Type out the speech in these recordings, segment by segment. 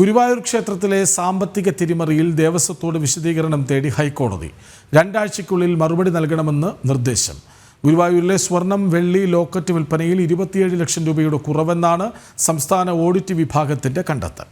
ഗുരുവായൂർ ക്ഷേത്രത്തിലെ സാമ്പത്തിക തിരിമറിയിൽ ദേവസ്വത്തോട് വിശദീകരണം തേടി ഹൈക്കോടതി. രണ്ടാഴ്ചയ്ക്കുള്ളിൽ മറുപടി നൽകണമെന്ന് നിർദ്ദേശം. ഗുരുവായൂരിലെ സ്വർണം വെള്ളി ലോക്കറ്റ് വിൽപ്പനയിൽ ഇരുപത്തിയേഴ് ലക്ഷം രൂപയുടെ കുറവെന്നാണ് സംസ്ഥാന ഓഡിറ്റ് വിഭാഗത്തിന്റെ കണ്ടെത്തൽ.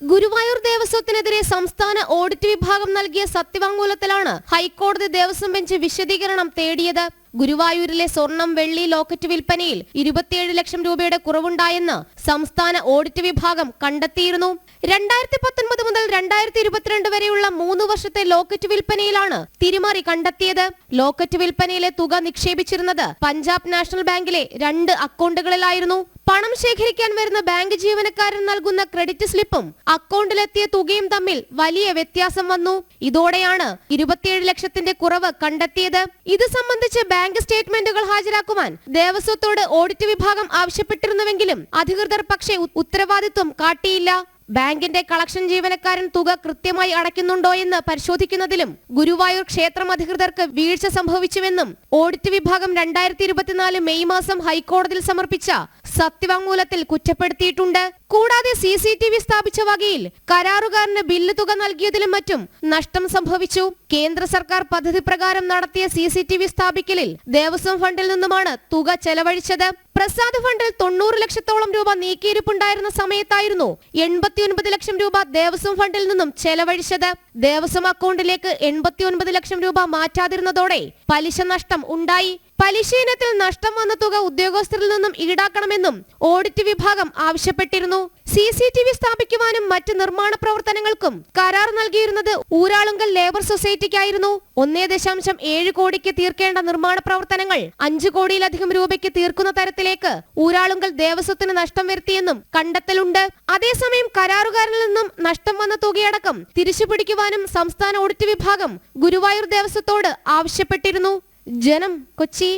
ഗുരുവായൂർ ദേവസ്വത്തിനെതിരെ സംസ്ഥാന ഓഡിറ്റ് വിഭാഗം നൽകിയ സത്യവാങ്മൂലത്തിലാണ് ഹൈക്കോടതി ദേവസ്വം ബെഞ്ച് വിശദീകരണം തേടിയത്. ഗുരുവായൂരിലെ സ്വർണം വെള്ളി ലോക്കറ്റ് വിൽപ്പനയിൽ ഇരുപത്തിയേഴ് ലക്ഷം രൂപയുടെ കുറവുണ്ടായെന്ന് സംസ്ഥാന ഓഡിറ്റ് വിഭാഗം കണ്ടെത്തിയിരുന്നു. രണ്ടായിരത്തി പത്തൊൻപത് മുതൽ രണ്ടായിരത്തി ഇരുപത്തിരണ്ട് വരെയുള്ള മൂന്ന് വർഷത്തെ ലോക്കറ്റ് വിൽപ്പനയിലാണ് തിരിമറി കണ്ടെത്തിയത്. ലോക്കറ്റ് വിൽപ്പനയിലെ തുക നിക്ഷേപിച്ചിരുന്നത് പഞ്ചാബ് നാഷണൽ ബാങ്കിലെ രണ്ട് അക്കൗണ്ടുകളിലായിരുന്നു. പണം ശേഖരിക്കാൻ വരുന്ന ബാങ്ക് ജീവനക്കാരൻ നൽകുന്ന ക്രെഡിറ്റ് സ്ലിപ്പും അക്കൗണ്ടിലെത്തിയ തുകയും തമ്മിൽ വലിയ വ്യത്യാസം വന്നു. ഇതോടെയാണ് ഇരുപത്തിയേഴ് ലക്ഷത്തിന്റെ കുറവ് കണ്ടെത്തിയത്. ഇത് സംബന്ധിച്ച് ബാങ്ക് സ്റ്റേറ്റ്മെന്റുകൾ ഹാജരാക്കുവാൻ ദേവസ്വത്തോട് ഓഡിറ്റ് വിഭാഗം ആവശ്യപ്പെട്ടിരുന്നുവെങ്കിലും അധികൃതർ പക്ഷേ ഉത്തരവാദിത്വം കാട്ടിയില്ല. ബാങ്കിന്റെ കളക്ഷൻ ജീവനക്കാരൻ തുക കൃത്യമായി അടയ്ക്കുന്നുണ്ടോ എന്ന് പരിശോധിക്കുന്നതിലും ഗുരുവായൂർ ക്ഷേത്രം അധികൃതർക്ക് വീഴ്ച സംഭവിച്ചുവെന്നും ഓഡിറ്റ് വിഭാഗം രണ്ടായിരത്തി മെയ് മാസം ഹൈക്കോടതിയിൽ സമർപ്പിച്ച സത്യവാങ്മൂലത്തിൽ കുറ്റപ്പെടുത്തിയിട്ടുണ്ട്. കൂടാതെ സി സി ടി വി സ്ഥാപിച്ച വകയിൽ കരാറുകാരന് ബില്ല് തുക നൽകിയതിലും മറ്റും നഷ്ടം സംഭവിച്ചു. കേന്ദ്ര സർക്കാർ പദ്ധതി പ്രകാരം നടത്തിയ സി സി ടി വി സ്ഥാപിക്കലിൽ ദേവസ്വം ഫണ്ടിൽ നിന്നുമാണ് തുക ചെലവഴിച്ചത്. പ്രസാദ് ഫണ്ടിൽ തൊണ്ണൂറ് ലക്ഷത്തോളം രൂപ നീക്കിയിരിപ്പുണ്ടായിരുന്ന സമയത്തായിരുന്നു എൺപത്തിയൊൻപത് ലക്ഷം രൂപ ദേവസ്വം ഫണ്ടിൽ നിന്നും ചെലവഴിച്ചത്. ദേവസ്വം അക്കൗണ്ടിലേക്ക് എൺപത്തിയൊൻപത് ലക്ഷം രൂപ മാറ്റാതിരുന്നതോടെ പലിശ നഷ്ടം ഉണ്ടായി. പലിശ ഇനത്തിൽ നഷ്ടം വന്ന തുക ഉദ്യോഗസ്ഥരിൽ നിന്നും ഈടാക്കണമെന്നും ഓഡിറ്റ് വിഭാഗം ആവശ്യപ്പെട്ടിരുന്നു. സി സി ടി വി സ്ഥാപിക്കുവാനും മറ്റ് നിർമ്മാണ പ്രവർത്തനങ്ങൾക്കും കരാർ നൽകിയിരുന്നത് ഊരാളുങ്കൽ ലേബർ സൊസൈറ്റിക്കായിരുന്നു. ഒന്നേ ദശാംശം ഏഴ് കോടിക്ക് തീർക്കേണ്ട നിർമ്മാണ പ്രവർത്തനങ്ങൾ അഞ്ചു കോടിയിലധികം രൂപയ്ക്ക് തീർക്കുന്ന തരത്തിലേക്ക് ഊരാളുങ്കൽ ദേവസ്വത്തിന് നഷ്ടം വരുത്തിയെന്നും കണ്ടെത്തലുണ്ട്. അതേസമയം കരാറുകാരിൽ നിന്നും നഷ്ടം വന്ന തുകയടക്കം തിരിച്ചുപിടിക്കുവാനും സംസ്ഥാന ഓഡിറ്റ് വിഭാഗം ഗുരുവായൂർ ദേവസ്വത്തോട് ആവശ്യപ്പെട്ടിരുന്നു. ജനം കൊച്ചി